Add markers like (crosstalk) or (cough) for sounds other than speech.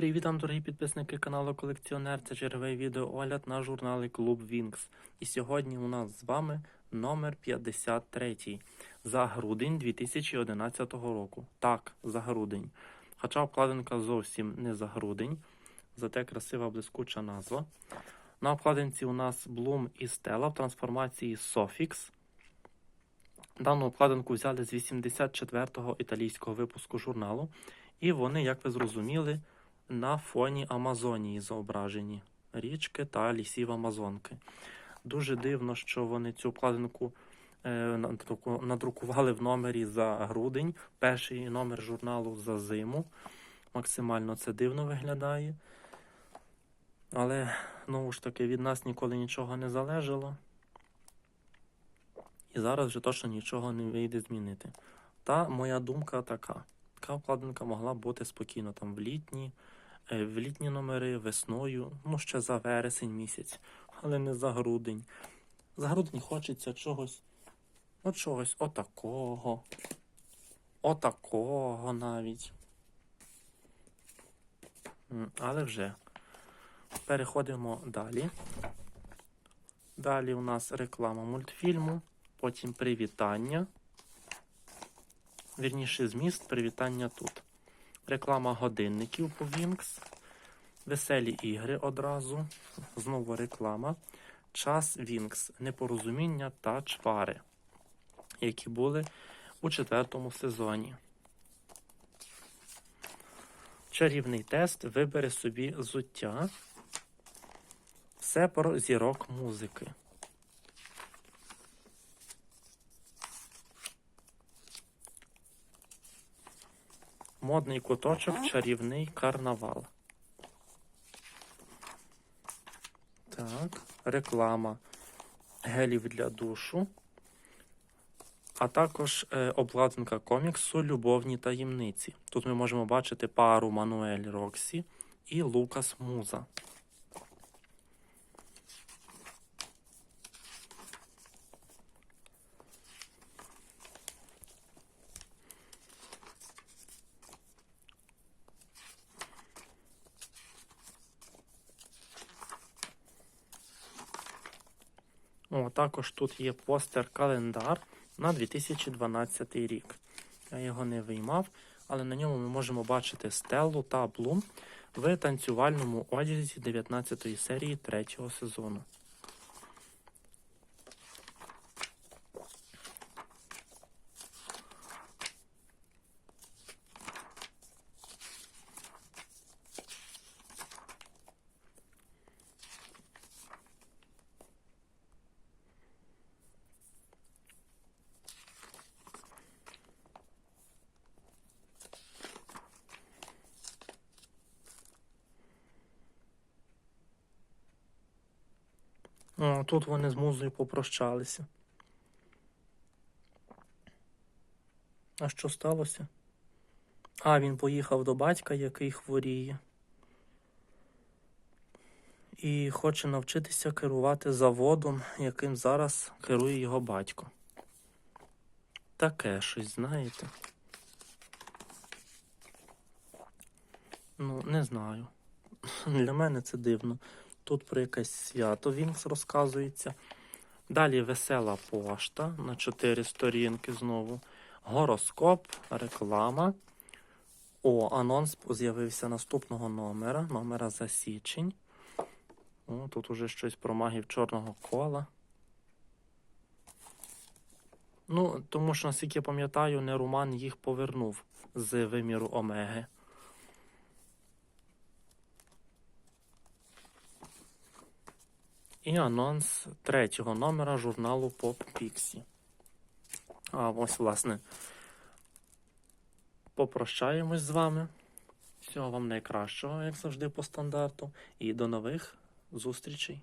Привіт дорогі підписники каналу Колекціонер. Це черговий відеоогляд на журнали Клуб Вінкс. І сьогодні у нас з вами номер 53 за грудень 2011 року. Так, за грудень. Хоча обкладинка зовсім не за грудень, зате красива блискуча назва. На обкладинці у нас Bloom і Stella в трансформації Sofix. Дану обкладинку взяли з 84-го італійського випуску журналу. І вони, як ви зрозуміли, на фоні Амазонії зображені річки та лісів Амазонки. Дуже дивно, що вони цю обкладинку е, надрукували в номері за грудень, перший номер журналу за зиму. Максимально це дивно виглядає. Але, знову ж таки, від нас ніколи нічого не залежало. І зараз вже точно нічого не вийде змінити. Та моя думка така. Така обкладинка могла бути спокійно там в літні, е, в літні номери, весною, ну ще за вересень місяць, але не за грудень. За грудень хочеться чогось, ну чогось отакого, отакого навіть. Але вже переходимо далі. Далі у нас реклама мультфільму, потім привітання. Вірніше зміст привітання тут. Реклама годинників по Вінкс. Веселі ігри одразу. Знову реклама. Час Вінкс. Непорозуміння та чвари, які були у четвертому сезоні. Чарівний тест. Вибери собі зуття. Все про зірок музики. Модний куточок, чарівний карнавал. Так, реклама гелів для душу. А також е, обкладинка коміксу Любовні таємниці. Тут ми можемо бачити пару Мануель Роксі і Лукас Муза. О, також тут є постер-календар на 2012 рік. Я його не виймав, але на ньому ми можемо бачити стелу та Блум в танцювальному одязі 19 серії 3 сезону. О, тут вони з музою попрощалися. А що сталося? А, він поїхав до батька, який хворіє. І хоче навчитися керувати заводом, яким зараз керує його батько. Таке щось, знаєте. Ну, не знаю. (laughs) Для мене це дивно. Тут про якесь свято Вінкс розказується. Далі весела пошта на 4 сторінки знову. Гороскоп, реклама. О, анонс з'явився наступного номера, номера за січень. О, тут уже щось про магів чорного кола. Ну, тому що, наскільки я пам'ятаю, Неруман їх повернув з виміру Омеги. І анонс третього номера журналу Pop Pixie. А ось, власне, попрощаємось з вами. Всього вам найкращого, як завжди, по стандарту. І до нових зустрічей.